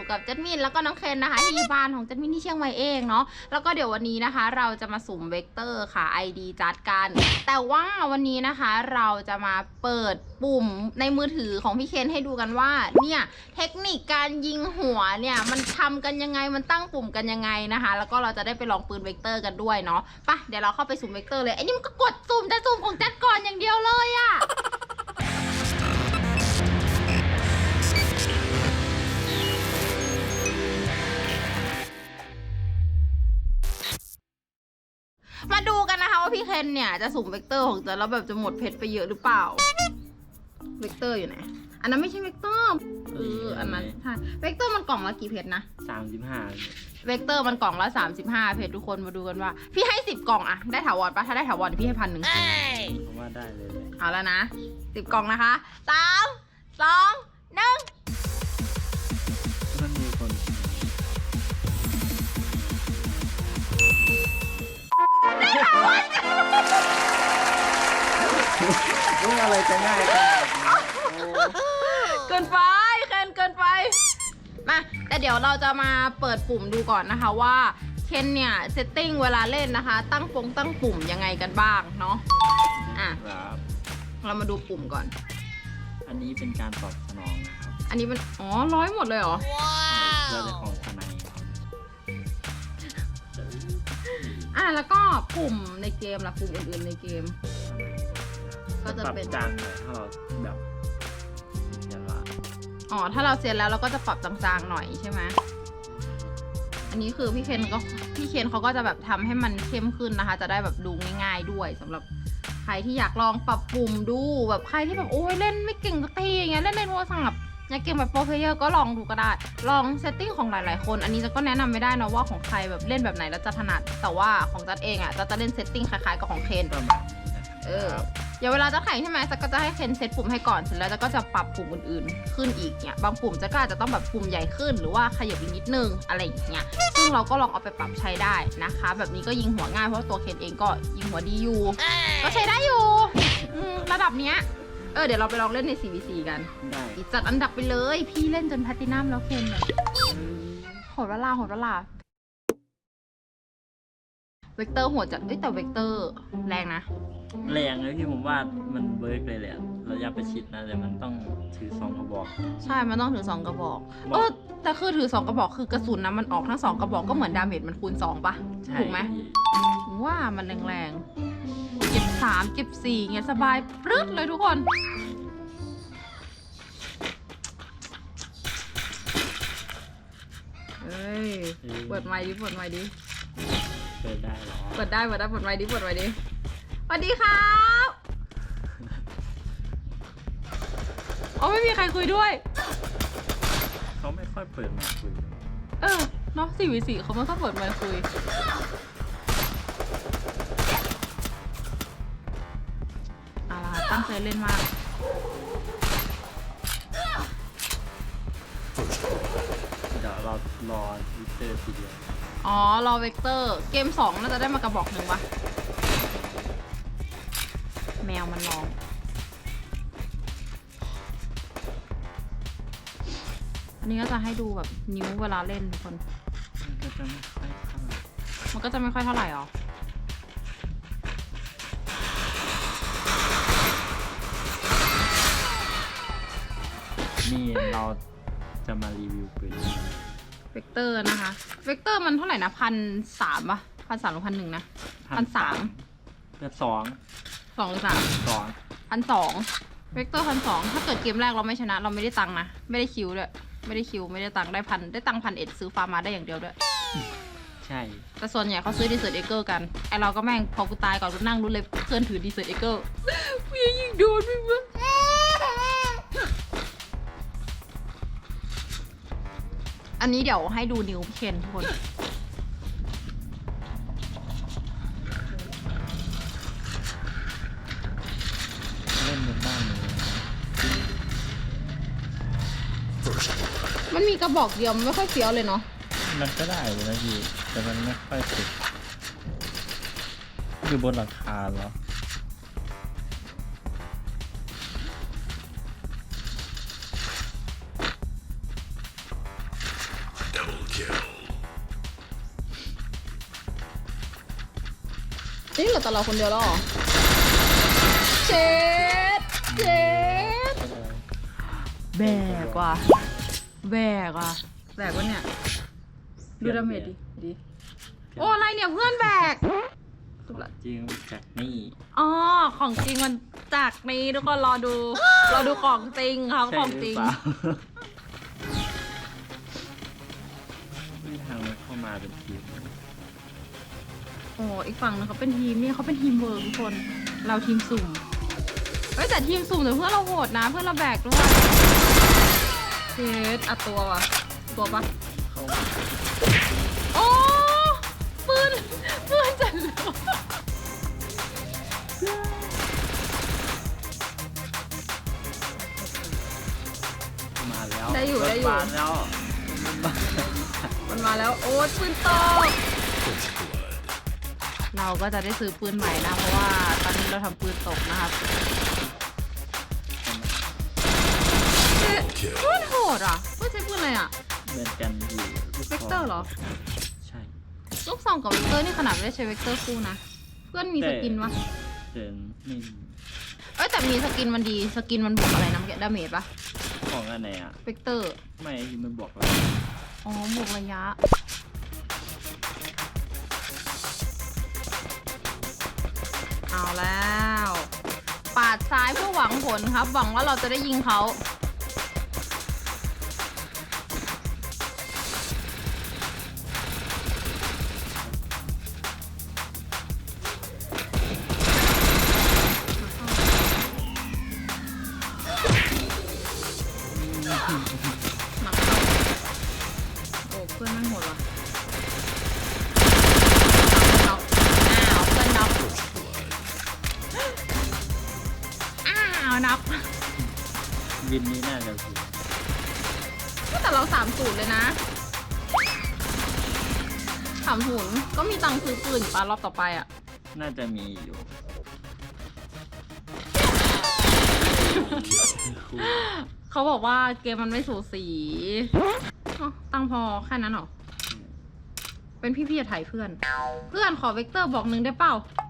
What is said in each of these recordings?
อยู่กับจัดมินแล้วก็น้องเคนนะคะที่บ้านของจัดมินที่เชียงใหม่เองเนาะแล้วก็เดี๋ยววันนี้นะคะ เราจะมาสุ่มเวกเตอร์ค่ะ ID จัดกัน แต่ว่าวันนี้นะคะเราจะมาเปิดปุ่มในมือถือของพี่เคนให้ดูกันว่าเนี่ยเทคนิคการยิงหัวเนี่ยมันทำกันยังไงมันตั้งปุ่มกันยังไงนะคะ แล้วก็เราจะได้ไปลองปืนเวกเตอร์กันด้วยเนาะไปะเดี๋ยวเราเข้าไปสุ่มเวกเตอร์เลยไอ้นี่มันก็กดสุ่มแต่สุ่มของจัดก่อนอย่างเดียวเลย นเนี่ยจะสุ่มเวกเตอร์ของจะแล้วแบบจะหมดเพชรไปเยอะหรือเปล่า เวกเตอร์อยู่ไหน อันนั้นไม่ใช่เวกเตอร์ เออ อันนั้นใช่ เวกเตอร์มันกล่องละกี่เพชรนะ สามสิบห้าเวกเตอร์มันกล่องละ 35 เพจทุกคนมาดูกันว่า พี่ให้ 10 กล่องอะได้ถาวรปะถ้าได้ถาวรพี่ให้พันหนึ่งเผมว่าได้เลยเลย เอาแล้วนะ 10 กล่องนะคะ 3 2 1 รู้อะไรจะง่ายขนาดนี้โอ้เกินไปเคนเกินไป มา แต่เดี๋ยวเราจะมาเปิดปุ่มดูก่อนนะคะว่าเคนเนี่ยเซตติ้งเวลาเล่นนะคะ ตั้งปงตั้งปุ่มยังไงกันบ้างเนาะ อะ ครับ เรามาดูปุ่มก่อน อันนี้เป็นการตอบสนองนะครับอันนี้มัน อ๋อ ร้อยหมดเลยเหรอเพื่อจะของท อะแล้วก็ปุ่มในเกมล่ะปุ่มอื่นๆในเกม ก็จะเป็น ปรับจานหน่อยถ้าเราแบบเดี๋ยวว่าอ๋อ ถ้าเราเซตแล้วเราก็จะปรับจางๆหน่อยใช่ไหม อันนี้คือพี่เคนก็พี่เคนเขาก็จะแบบทำให้มันเข้มขึ้นนะคะ จะได้แบบดูง่าย ๆด้วยสำหรับใครที่อยากลองปรับปุ่มดูแบบใครที่แบบโอ้ยเล่นไม่เก่งสักทีอย่างเงี้ยเล่นในโทรศัพท์ อยากเก่งแบบโปรเพเยอร์ก็ลองดูก็ได้ ลองเซตติ้งของหลาย ๆ คน อันนี้จะก็แนะนำไม่ได้นะว่าของใครแบบเล่นแบบไหนแล้วจะถนัด แต่ว่าของจัดเองอะจะจะเล่นเซตติ้งคล้าย ๆ กับของเคนประมาณเออเดี๋ยวเวลาจะแข่งใช่ไหมจะก็จะให้เคนเซตปุ่มให้ก่อนเสร็จแล้วจะก็จะปรับปุ่มอื่น ๆ ขึ้นอีกเนี่ย บางปุ่มจะก็อาจจะต้องแบบปุ่มใหญ่ขึ้น หรือว่าขยับอีกนิดนึงอะไรอย่างเงี้ย ซึ่งเราก็ลองเอาไปปรับใช้ได้นะคะ แบบนี้ก็ยิงหัวง่ายเพราะว่าตัวเคนเองก็ยิงหัวดีอยู่ ก็ใช้ได้อยู่ ระดับเนี้ย เออเดี๋ยวเราไปลองเล่นใน 4v4 กันได้จัดอันดับไปเลย พี่เล่นจนแพลตตินัมแล้วเคนแบบโหดเวลาโหดเวลาเวกเตอร์โหดจัดเอ้ยแต่เวกเตอร์แรงนะ แรงเลยพี่ผมว่ามันเบิร์กเลยแหละระยะประชิดนะแต่มันต้องถือสองกระบอก ใช่ มันต้องถือสองกระบอกบอกเออแต่คือถือสองกระบอกคือกระสุนนะมันออกทั้งสองกระบอกก็เหมือนดาเมจมันคูณสองปะใช่ถูกไหมพี่ว่ามันแรงๆ เก็บสามเก็บสี่เงี้ยสบายปรึ๊ดเลยทุกคนเฮ้ย เปิดไมค์ดิ เปิดไมค์ดิ เปิดได้เหรอ เปิดได้ เปิดได้ เปิดไมค์ดิ เปิดไมค์ดิสวัสดีครับโอ้ไม่มีใครคุยด้วย เขาไม่ค่อยเปิดมาคุย เออเนาะสี่วิสี่เขาไม่ค่อยเปิดไมค์คุย ตั้งใจเล่นมาก เดี๋ยวเรารอวิเตอร์ทีเดียวอ๋อ รอเวกเตอร์ เกมสองน่าจะได้มากระบอกหนึ่งวะ แมวมันร้อง อันนี้ก็จะให้ดูแบบนิ้วเวลาเล่นทุกคน มันก็จะไม่ค่อยเท่าไหร่มันก็จะไม่ค่อยเท่าไหร่หรอ นี่เราจะมารีวิวปืนเวกเตอร์นะคะ เวกเตอร์มันเท่าไหร่นะพันสามปะพันสามหรือพันหนึ่งนะพันสามเพื่อสองสองหรือสามสองพันสองเวกเตอร์พันสองถ้าเกิดเกมแรกเราไม่ชนะ เราไม่ได้ตังค์นะ ไม่ได้คิวด้วย ไม่ได้คิว ไม่ได้ตังค์ได้พันได้ตังค์พันเอ็ดซื้อฟาร์มมาได้อย่างเดียวด้วย ใช่ แต่ส่วนใหญ่เขาซื้อดีเซอร์เอเกิลกัน ไอเราก็แม่งพอกูตายก่อนกูนั่งรู้เลยเพื่อนถือดีเซอร์เอเกิลพี่ยิงโดนพี่มึง อันนี้เดี๋ยวให้ดูนิ้วเคนทุกคน เล่นบนบ้านเลยมันมีกระบอกเดียวมันไม่ค่อยเฟี้ยวเลยเนาะ มันก็ได้อยู่นะพี่แต่มันไม่ค่อยสุดอยู่บนหลังคาเหรอ นี่เหลือแต่เราคนเดียวแล้วเหรอเจ็ดเจ็ดแบกว่ะแบกว่ะแบกวะเนี่ยดูดาเมจดิดิโอ้อะไรเนี่ยเพื่อนแบกจริงจากนี่อ๋อ ของจริงมันจากนี้ทุกคนรอดู รอดูของจริงครับใช่ของหจรืริองเปล่าไม่ทางมันเข้ามาเป็นทีม โอ้อีกฝั่งนึงเขาเป็นทีมนี่เขาเป็นทีมเวิร์กทุกคน เราทีมสุ่มเฮ้ยแต่ทีมสุ่มแต่เพื่อนเราโหดนะ เพื่อนเราแบกด้วยเจดอัดตัววะตัวปะเข้ามาโอ้ปืนปืนจันเลยมาแล้วได้อยู่ได้อยู่มาแล้วมันมามันมาแล้ว โอ้ปืนตก เราก็จะได้ซื้อปืนใหม่นะ เพราะว่าตอนนี้เราทำปืนตกนะครับเจ๊โคตรโหดอะเพื่อนใช้ปืนอะไรอะเหมือนกันอยู่ลูกเวกเตอร์เหรอ ใช่ลูกซองกับเวกเตอร์นี่ขนาดไม่ได้ใช้เวกเตอร์คู่นะ เพื่อนมีสกินวะเดินไม่มีเอ้ยแต่มีสกินมันดีสกินมันบวกอะไรนะเมื่อกี้ดาเมจปะของอันไหนอะเวกเตอร์ ไม่ที่มันบอกเราอ๋อบวกระยะ เอาแล้ว ปาดซ้ายเพื่อหวังผลครับ หวังว่าเราจะได้ยิงเขาหนักเข้าโอ้เพื่อนไม่งโหดว่ะ อ้าวน็อกวินนี้น่าจะถูกแต่เราสามศูนย์เลยนะสามศูนย์ก็มีตังค์ซื้อปืนอยู่ปะรอบต่อไปอะ น่าจะมีอยู่คู่เขาบอกว่าเกมมันไม่สูสีอ๋อตังค์พอแค่นั้นเหรอ เป็นพี่พี่จะถ่ายเพื่อน เพื่อนขอเวกเตอร์บอกหนึ่งได้เปล่าเ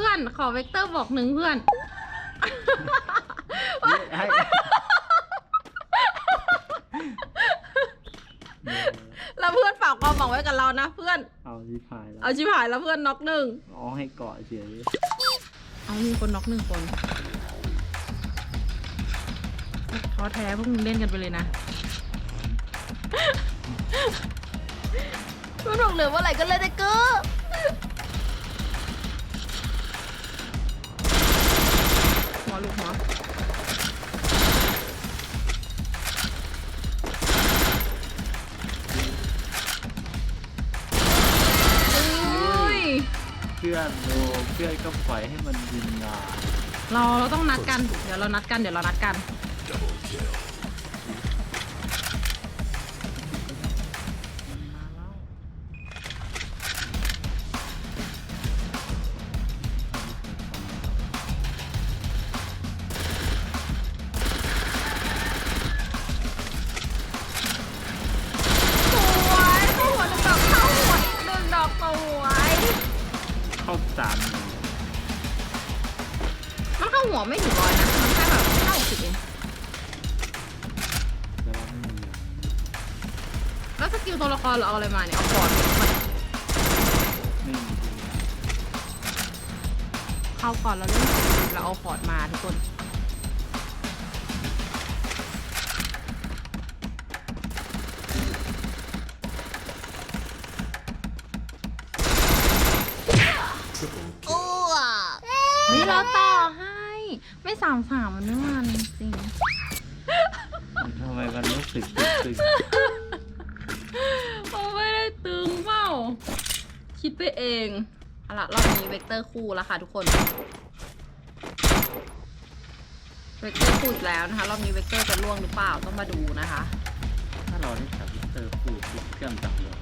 พื่อน ขอเวกเตอร์บอกหนึ่งเพื่อน ให้แล้วเพื่อนฝากความหวังไว้กับเรานะเพื่อน เอาที่พายแล้วเอาชิบหายแล้วเพื่อนน็อกหนึ่ง อ๋อให้เกาะเฉยเอามีคนน็อกหนึ่งคนท้อแท้พวกมึงเล่นกันไปเลยนะ เพื่อนบอกเลยว่าอะไรก็เล่นได้เก้อ เพื่อนโดเพื่อนก็ปล่อยให้มันยิงงาเราเราต้องนัดกัน เดี๋ยวเรานัดกัน เดี๋ยวเรานัดกันมา สามหนึ่งมันเข้าหัวไม่ถึงร้อยนะ มันแค่แบบเข้าสิบเอง แต่ว่าไม่มีอะแล้วสกิลตัวละครเราเอาอะไรมาเนี่ย เอาฟอร์ดมาไม่มีเข้าก่อนเราเล่นสกิลเราเอาฟอร์ดมาทุกคนนี่ามสามมันไม่มันจริงทำไมมันรู้สึกตึงเขาไม่ได้ตึงเปล่า คิดไปเองเอาละรอบนี้เวกเตอร์คู่แล้วค่ะทุกคน เวกเตอร์คู่อีกแล้วนะคะ รอบนี้เวกเตอร์จะล่วงหรือเปล่าต้องมาดูนะคะๆถ้าเราได้จับวิกเตอร์พูดเครื่องจับเลย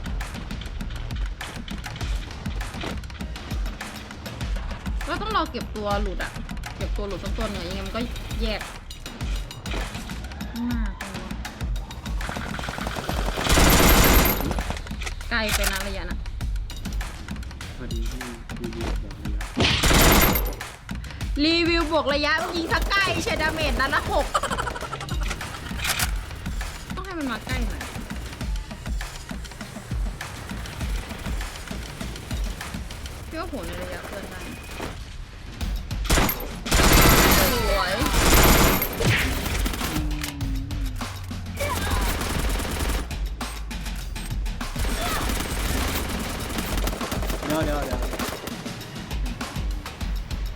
ก็ต้องรอเก็บตัวหลุดอะ เก็บตัวหลุดสักตัวเหนึ่งยังไงมันก็แยกมากเลยวะลไปนะระยะนะพอดีที่รีวิวแบบนี้แล้วรีวิวบวกระยะยิงสักใกล้เชดาเมจนั้นละหกต้องให้มันมาใกล้หน่อยพี่ว่าโหในระยะเกินได้ ยวเดี๋ยวเดี๋ยว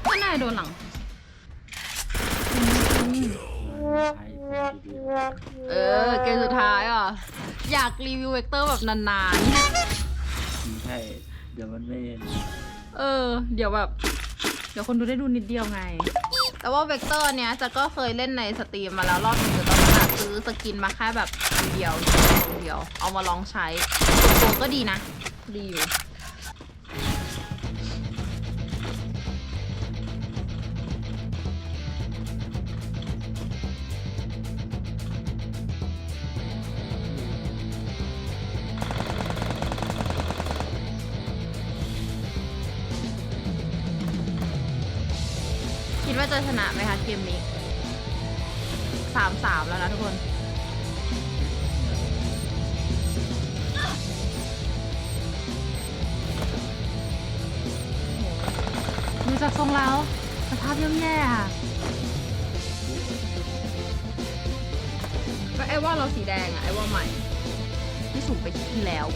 ถ้านายโดนหลังใช้รีวิวเออ เกมสุดท้ายอะ อยากรีวิวเวกเตอร์แบบนานใช่ เดี๋ยวมันไม่ๆ เออ เดี๋ยวแบบ เดี๋ยวคนดูได้ดูนิดเดียวไง แต่ว่าเวกเตอร์เนี้ยจะก็เคยเล่นในสตรีมมาแล้วรอบหนึงแต่ตอนนั้นอะซื้อสกินมาแค่แบบอันเดียวคนเดียว เอามาลองใช้ตัวก็ดีนะ ดีอยู่ คิดว่าจะชนะไหมคะเกมนี้สามสามแล้วนะทุกคน ดูจากทรงแล้ว สภาพย่ำแย่ค่ะ ก็ไอ้ว่าเราสีแดงอะไอ้ว่าใหม่ ที่สูงไปคลิปที่แล้ว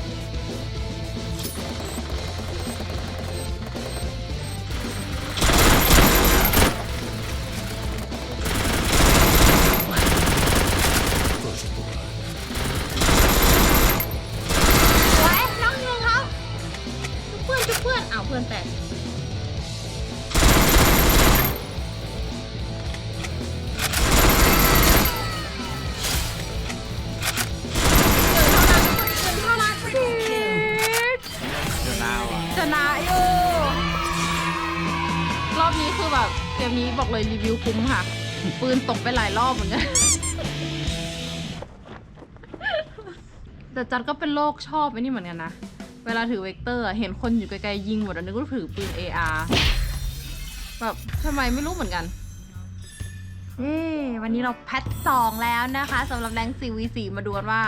เกมนี้บอกเลยรีวิวคุ้มค่ะ ปืนตกไปหลายรอบเหมือนกัน แต่จัดก็เป็นโรคชอบไอ้นี่เหมือนกันนะ เวลาถือเวกเตอร์เห็นคนอยู่ไกลๆยิงหมดอันนี้ก็ถือปืน AR แบบทำไมไม่รู้เหมือนกันเย้วันนี้เราแพทสองแล้วนะคะสำหรับแรง 4v4 มาดูกันว่า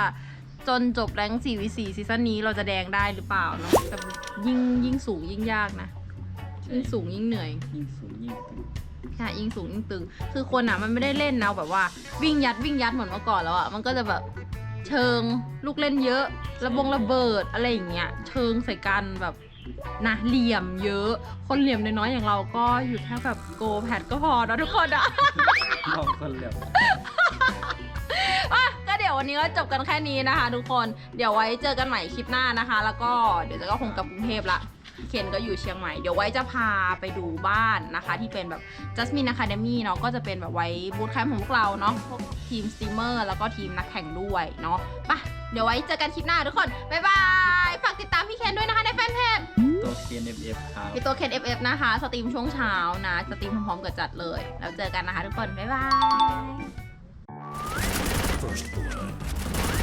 จนจบแรง 4v4 ซีซั่นนี้เราจะแดงได้หรือเปล่าเนาะแต่ยิ่งยิ่งสูงยิ่งยากนะ ยิ่งสูงยิ่งเหนื่อย ยิ่งสูงยิ่งตึงใช่ยิ่งสูงยิ่งตึง คือคนอะมันไม่ได้เล่นแนวแบบว่า วิ่งยัดวิ่งยัดเหมือนเมื่อก่อนแล้วอะมันก็จะแบบเชิงลูกเล่นเยอะ ระบงระเบิดอะไรอย่างเงี้ยเชิงใส่กันแบบนะเหลี่ยมเยอะ คนเหลี่ยมน้อยๆอย่างเราก็อยู่แค่แบบโกแพดก็พอนะทุกคนอะ มองคนเหลี่ยม อะก็เดี๋ยววันนี้ก็จบกันแค่นี้นะคะ ทุกคน เดี๋ยวไว้เจอกันใหม่คลิปหน้านะคะ แล้วก็เดี๋ยวจะก็คงกลับกรุงเทพละ เคนก็อยู่เชียงใหม่ เดี๋ยวไว้จะพาไปดูบ้านนะคะ ที่เป็นแบบ Jasmine Academy เนาะก็จะเป็นแบบไว้บูธแคมป์ของพวกเราเนาะทีมสตีมเมอร์แล้วก็ทีมนักแข่งด้วยเนาะปะเดี๋ยวไว้เจอกันคลิปหน้าทุกคน บ๊ายบาย ฝากติดตามพี่เคนด้วยนะคะในแฟนเพจตัวเคนเอฟเอฟครับมีตัวเคนเอฟเอฟนะคะ สตรีมช่วงเช้านะ สตรีมพร้อมๆกับจัดเลย แล้วเจอกันนะคะทุกคน บ๊ายบาย First Blood.